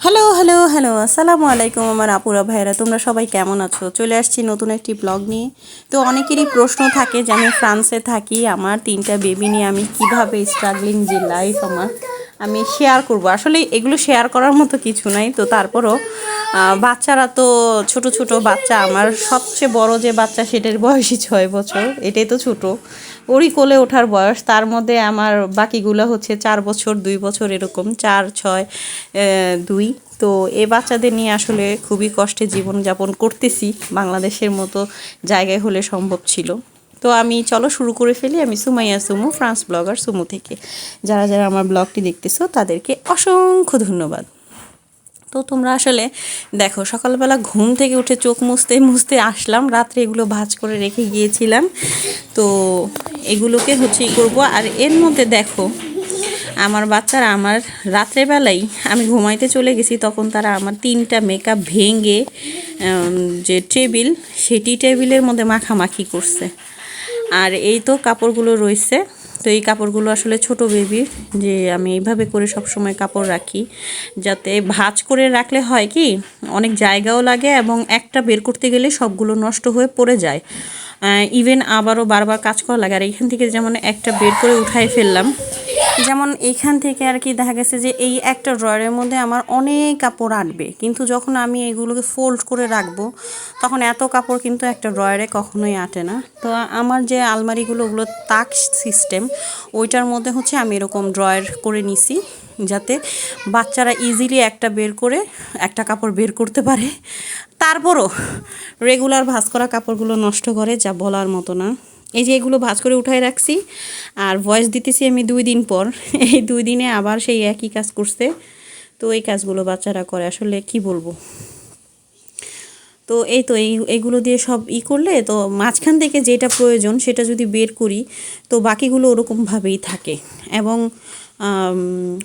Hello hello hello আসসালামু আলাইকুম আমার আপুরা ভাইরা তোমরা সবাই কেমন আছো? চলে আসছি নতুন একটি ব্লগ নিয়ে। তো অনেকেরই প্রশ্ন থাকে যে আমি ফ্রান্সে থাকি, আমার তিনটা বেবি নিয়ে আমি কীভাবে স্ট্রাগলিং যে লাইফ আমার? আমি শেয়ার করব। আসলে এগুলো শেয়ার করার মতো কিছু নাই। তো তারপরও বাচ্চারা তো ছোট ছোট বাচ্চা। আমার সবচেয়ে বড় যে বাচ্চা, সেটার বয়সই ছয় বছর। এটাই তো ছোট। ওরই কোলে ওঠার বয়স। তার মধ্যে আমার বাকিগুলো হচ্ছে চার বছর, দুই বছর এরকম। চার, ছয় দুই। তো এ বাচ্চাদের নিয়ে আসলে খুবই কষ্টে জীবনযাপন করতেছি। বাংলাদেশের মতো জায়গায় হলে সম্ভব ছিল। তো আমি, চলো শুরু করে ফেলি আমি সুমাইয়া সুমু, ফ্রান্স ব্লগার সুমু থেকে। যারা যারা আমার ব্লগটি দেখতেছো, তাদেরকে অসংখ্য ধন্যবাদ। তো তোমরা আসলে দেখো, সকালবেলা ঘুম থেকে উঠে চোখ মুছতে মুছতে আসলাম, রাত্রে এগুলো ভাজ করে রেখে গিয়েছিলাম। তো এগুলোকে হচ্ছে ই করব, আর এর মধ্যে দেখো, আমার বাচ্চারা আমার রাত্রেবেলাই আমি ঘুমাইতে চলে গেছি, তখন তারা আমার তিনটা মেকআপ ভেঙে যে টেবিল, সেটি টেবিলের মধ্যে মাখামাখি করছে। আর এই তো কাপড়গুলো রয়েছে। তো এই কাপড়গুলো আসলে ছোট বেবির যে আমি এইভাবে করে সব সময় কাপড় রাখি। যাতে ভাঁজ করে রাখলে হয় কি, অনেক জায়গাও লাগে এবং একটা বের করতে গেলে সবগুলো নষ্ট হয়ে পড়ে যায়। ইভেন আবারও বারবার কাজ করা লাগে। আর এইখান থেকে যেমন একটা বের করে উঠাই ফেললাম, যেমন এইখান থেকে আর কি দেখা গেছে যে এই একটা ড্রয়ারের মধ্যে আমার অনেক কাপড় আঁটবে। কিন্তু যখন আমি এগুলোকে ফোল্ড করে রাখব, তখন এত কাপড় কিন্তু একটা ড্রয়ারে কখনোই আটে না। তো আমার যে আলমারিগুলো, ওগুলো তাক সিস্টেম ওইটার মধ্যে হচ্ছে আমি এরকম ড্রয়ার করে নিছি। যাতে বাচ্চারা ইজিলি একটা বের করে, একটা কাপড় বের করতে পারে। তারপরও রেগুলার ভাঁজ করা কাপড়গুলো নষ্ট করে, যা বলার মতো না। এই যে এগুলো ভাঁজ করে উঠায় রাখছি, আর ভয়েস দিতেছি আমি দুই দিন পর। এই দুই দিনে আবার সেই একই কাজ করছে। তো এই কাজগুলো বাচ্চারা করে, আসলে কি বলব? তো এই তো এই, এগুলো দিয়ে সব ই করলে তো মাঝখান থেকে যেটা প্রয়োজন সেটা যদি বের করি, তো বাকিগুলো ওরকমভাবেই থাকে। এবং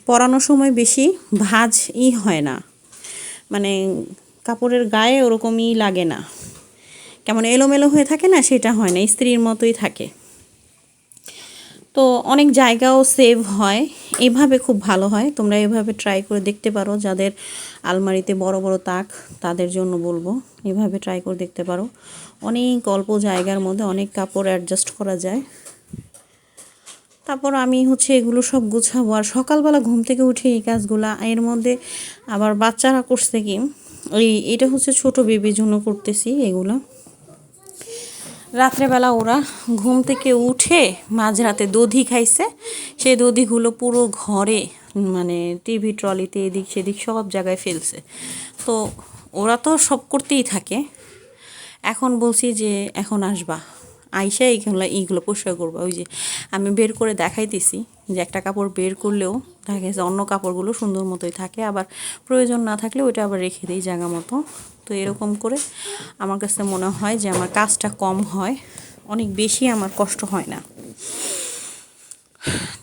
পরানোর সময় বেশি ভাঁজ ই হয় না। মানে কাপড়ের গায়ে ওরকমই লাগে না। কেমন এলোমেলো হয়ে থাকে না, সেটা হয় না, স্ত্রীর মতোই থাকে। তো অনেক জায়গাও সেভ হয়, এভাবে খুব ভালো হয়। তোমরা এভাবে ট্রাই করে দেখতে পারো, যাদের আলমারিতে বড় বড় তাক, তাদের জন্য বলব, এভাবে ট্রাই করে দেখতে পারো। অনেক অল্প জায়গার মধ্যে অনেক কাপড় অ্যাডজাস্ট করা যায়। তারপর আমি হচ্ছে এগুলো সব গুছাবো। আর সকালবেলা ঘুম থেকে উঠে এই কাজগুলা, এর মধ্যে আবার বাচ্চারা করছে কি ওই এটা হচ্ছে ছোট বেবির জন্য করতেছি এগুলো। রাত্রেবেলা ওরা ঘুম থেকে উঠে মাঝরাতে দধি খাইছে। সেই দধিগুলো পুরো ঘরে মানে টিভি ট্রলিতে এদিক সেদিক সব জায়গায় ফেলছে। তো ওরা তো সব করতেই থাকে। এখন বলছি যে এখন আসবা। আইসা এইগুলো এইগুলো পরিষ্কার করব। ওই যে আমি বের করে দেখাই দিছি যে একটা কাপড় বের করলেও দেখা গেছে অন্য কাপড়গুলো সুন্দর মতোই থাকে, আবার প্রয়োজন না থাকলে ওইটা আবার রেখে দিই জায়গা মতো। তো এরকম করে আমার কাছে মনে হয় যে আমার কাজটা কম হয়, অনেক বেশি আমার কষ্ট হয় না।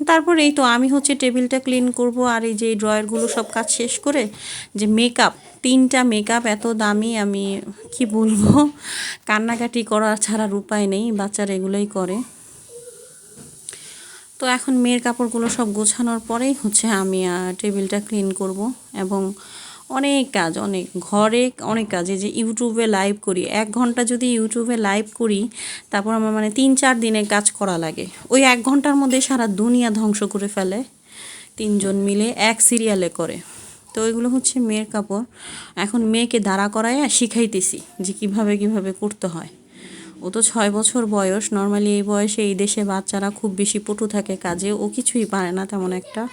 তারপর এই তো আমি হচ্ছে টেবিলটা ক্লিন করব আর এই যে ড্রয়ারগুলো সব কাজ শেষ করে যে মেকআপ তিনটা মেকআপ এত দামি আমি কি বলব? কান্নাকাটি করা ছাড়ার উপায় নেই, বাচ্চারা এগুলোই করে। তো এখন মেয়ের কাপড়গুলো সব গোছানোর পরেই হচ্ছে আমি টেবিলটা ক্লিন করব এবং অনেক কাজ, অনেক ঘরে অনেক কাজ, এই যে ইউটিউবে লাইভ করি, এক ঘণ্টা যদি ইউটিউবে লাইভ করি, তারপর আমার মানে তিন চার দিনে কাজ করা লাগে। ওই এক ঘণ্টার মধ্যে সারা দুনিয়া ধ্বংস করে ফেলে, তিনজন মিলে এক সিরিয়ালে করে। তো ওইগুলো হচ্ছে মেয়ের কাপড়। এখন মেয়েকে দাঁড়া করায় শিখাইতেছি যে কীভাবে কীভাবে করতে হয়। ও তো ছয় বছর বয়স নর্মালি এই বয়সে এই দেশে বাচ্চারা খুব বেশি পটু থাকে কাজে, ও কিছুই পারে না তেমন একটা।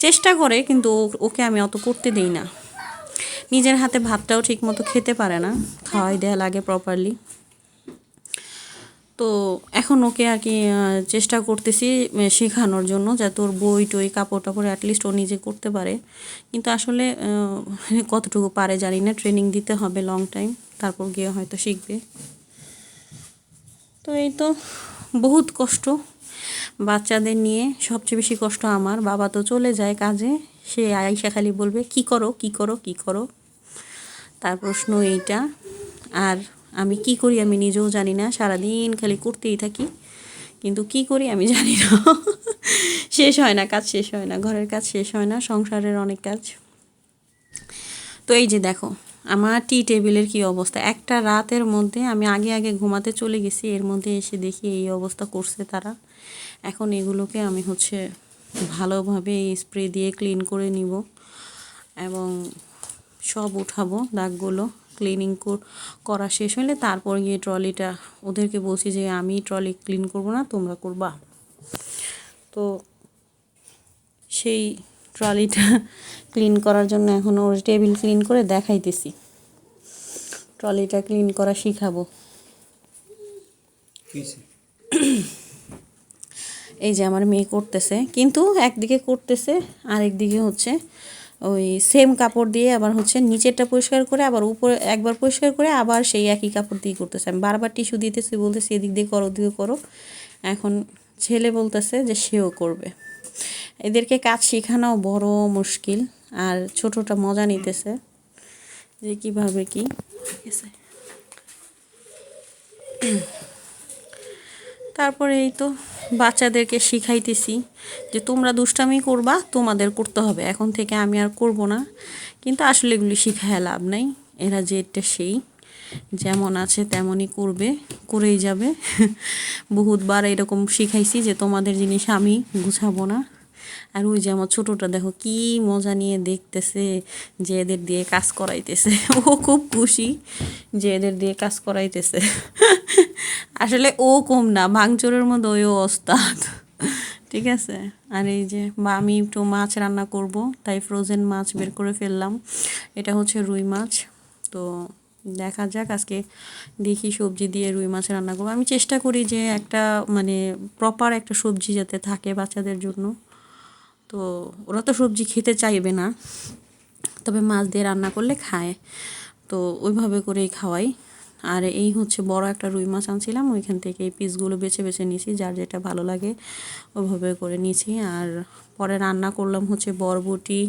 চেষ্টা করে, কিন্তু ওকে আমি অত করতে দেই না। নিজের হাতে ভাতটাও ঠিক মতো খেতে পারে না। খাওয়াই দেয়া লাগে প্রপারলি তো এখন ওকে আর কি চেষ্টা করতেছি শেখানোর জন্য যাতে ওর বই টই, কাপড় টাপড় অ্যাটলিস্ট ও নিজে করতে পারে। কিন্তু আসলে কতটুকু পারে জানি না ট্রেনিং দিতে হবে লং টাইম তারপর গিয়ে হয়তো শিখবে। তো এই তো, বহুত কষ্ট। বাচ্চাদের নিয়ে সবচেয়ে বেশি কষ্ট আমার। বাবা তো চলে যায় কাজে। সে আয়সা খালি বলবে, কি করো কি করো কি করো? তার প্রশ্ন এইটা। আর আমি কি করি আমি নিজেও জানি না। সারাদিন খালি করতেই থাকি। কিন্তু কি করি আমি জানি না। শেষ হয় না, কাজ শেষ হয় না। ঘরের কাজ শেষ হয় না, সংসারের অনেক কাজ। তো এই যে দেখো আমার টি টেবিলের কি অবস্থা? একটা রাতের মধ্যে আমি আগে আগে ঘুমাতে চলে গেছি, এর মধ্যে এসে দেখি এই অবস্থা করছে তারা। এখন এগুলোকে আমি হচ্ছে ভালোভাবে স্প্রে দিয়ে ক্লিন করে নিব এবং সব উঠাবো দাগগুলো। ক্লিনিং করা শেষ হলে তারপর গিয়ে ট্রলিটা ওদেরকে বলছি যে, আমি ট্রলি ক্লিন করব না, তোমরা করবা। তো সেই ট্রলিটা ক্লিন করার জন্য এখন ওর টেবিল ক্লিন করে দেখাইতেছি। ট্রলিটা ক্লিন করা শিখাবো। এই যে আমার মেয়ে করতেছে কিন্তু একদিকে করতেছে আর একদিকে হচ্ছে ওই সেম কাপড় দিয়ে আবার হচ্ছে নিচেরটা পরিষ্কার করে আবার উপরে একবার পরিষ্কার করে আবার সেই একই কাপড় দিয়ে করতেছে। আমি বারবার টিস্যু দিতেছি বলতেছি এদিক দিয়ে করো ওদিকে করো। এখন ছেলে বলতেছে যে সেও করবে। এদেরকে কাজ শেখানো বড় মুশকিল, আর ছোটটা মজা নিতেছে। যে কীভাবে কি? তারপরে এই তো বাচ্চাদেরকে শিখাইতেছি যে তোমরা দুষ্টামি করবা, তোমাদের করতে হবে। এখন থেকে আমি আর করব না। কিন্তু আসলে এগুলি শিখায় লাভ নাই। এরা যেটা সেই, যেমন আছে তেমনই করবে, করেই যাবে। বহুতবার এরকম শিখাইছি যে তোমাদের জিনিস আমি গুছাবো না। আর ওই যে আমার ছোটোটা দেখো কি মজা নিয়ে দেখতেছে, যে এদের দিয়ে কাজ করাইতেছে। ও খুব খুশি যে এদের দিয়ে কাজ করাইতেছে। আসলে ও কম না, ভাঙচুরের মধ্যে ওইও ওস্তাদ। ঠিক আছে? আর এই যে আমি একটু মাছ রান্না করব, তাই ফ্রোজেন মাছ বের করে ফেললাম। এটা হচ্ছে রুই মাছ। তো দেখা যাক, আজকে দেখি সবজি দিয়ে রুই মাছ রান্না করব। আমি চেষ্টা করি যে একটা মানে প্রপার একটা সবজি যাতে থাকে বাচ্চাদের জন্য। তো ওরা তো সবজি খেতে চাইবে না। তবে মাছ দিয়ে রান্না করলে খায়। তো ওইভাবে করেই খাওয়াই। আর এই হচ্ছে বড় একটা রুই মাছ আনছিলাম, ওইখান থেকে এই পিসগুলো বেছে বেছে নিয়েছি, যার যেটা ভালো লাগে ওইভাবে করে নিয়েছি। আর পরে রান্না করলাম হচ্ছে বরবটি,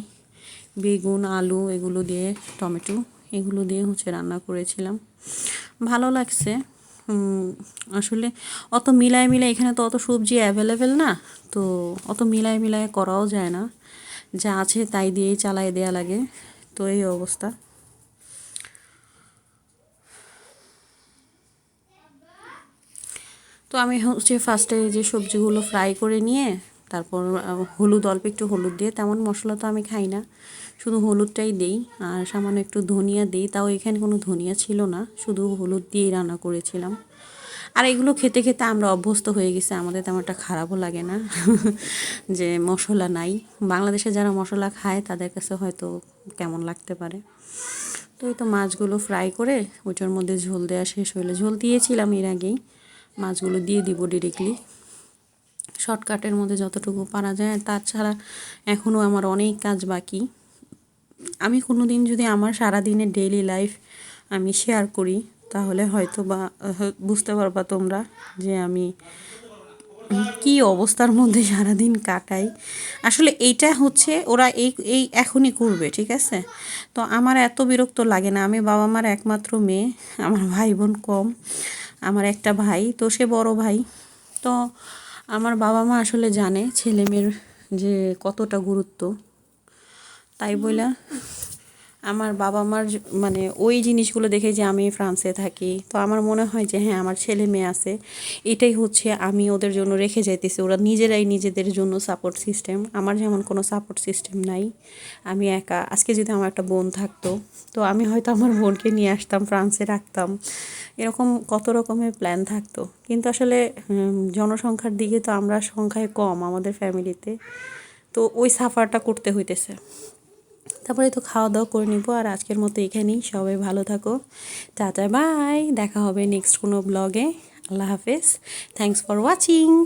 বেগুন, আলু এগুলো দিয়ে, টমেটো এগুলো দিয়ে হচ্ছে রান্না করেছিলাম। ভালো লাগছে। আসলে অত মিলায় মিলায় এখানে তো অত সবজি অ্যাভেলেবেল না, তো অত মিলায় মিলায় করাও যায় না। যা আছে তাই দিয়েই চালাই দেয়া লাগে, তো এই অবস্থা। তো আমি হচ্ছে ফার্স্টে যে সবজিগুলো ফ্রাই করে নিয়ে, তারপর হলুদ, অল্প একটু হলুদ দিয়ে, তেমন মশলা তো আমি খাই না। শুধু হলুদটাই দেই, আর সামান্য একটু ধনিয়া দিই, তাও এখানে কোনো ধনিয়া ছিল না, শুধু হলুদ দিয়েই রান্না করেছিলাম। আর এগুলো খেতে খেতে আমরা অভ্যস্ত হয়ে গেছি, আমাদের তেমন একটা খারাপও লাগে না, যে মশলা নাই। বাংলাদেশে যারা মশলা খায়, তাদের কাছে হয়তো কেমন লাগতে পারে। তো এই তো মাছগুলো ফ্রাই করে, ওইটার মধ্যে ঝোল দেওয়া শেষ হলে ঝোল দিয়েছিলাম এর আগেই, মাছগুলো দিয়ে দিব ডিরেক্টলি শর্টকাটের মধ্যে যতটুকু পারা যায়, তাছাড়া এখনও আমার অনেক কাজ বাকি। আমি কোনো দিন যদি আমার সারাদিনের ডেইলি লাইফ আমি শেয়ার করি, তাহলে হয়তো বা বুঝতে পারবা তোমরা যে আমি কি অবস্থার মধ্যে সারাদিন কাটাই। আসলে এইটা হচ্ছে ওরা এই এই এখনই করবে, ঠিক আছে? তো আমার এত বিরক্ত লাগে না। আমি বাবা মার একমাত্র মেয়ে, আমার ভাই বোন কম, আমার একটা ভাই, তো সে বড় ভাই। তো আমার বাবা মা আসলে জানে ছেলে মেয়ের যে কতটা গুরুত্ব। তাই বইলা আমার বাবা মার মানে ওই জিনিসগুলো দেখে যে আমি ফ্রান্সে থাকি, তো আমার মনে হয় যে হ্যাঁ আমার ছেলে মেয়ে আছে। এটাই হচ্ছে আমি ওদের জন্য রেখে যাইতেছি। ওরা নিজেরাই নিজেদের জন্য সাপোর্ট সিস্টেম আমার যেমন কোনো সাপোর্ট সিস্টেম নাই। আমি একা। আজকে যদি আমার একটা বোন থাকতো, তো আমি হয়তো আমার বোনকে নিয়ে আসতাম, ফ্রান্সে রাখতাম। এরকম কত রকমের প্ল্যান থাকতো। কিন্তু আসলে জনসংখ্যার দিকে তো আমরা সংখ্যায় কম আমাদের ফ্যামিলিতে তো। ওই সাফারটা করতে হইতেছে। তারপরে তো খাওয়া দাওয়া করে নিব। আর আজকের মতো এখানেই। সবাই ভালো থাকো। Tata, bye. দেখা হবে নেক্সট কোনো ব্লগে আল্লাহ হাফেজ। Thanks for watching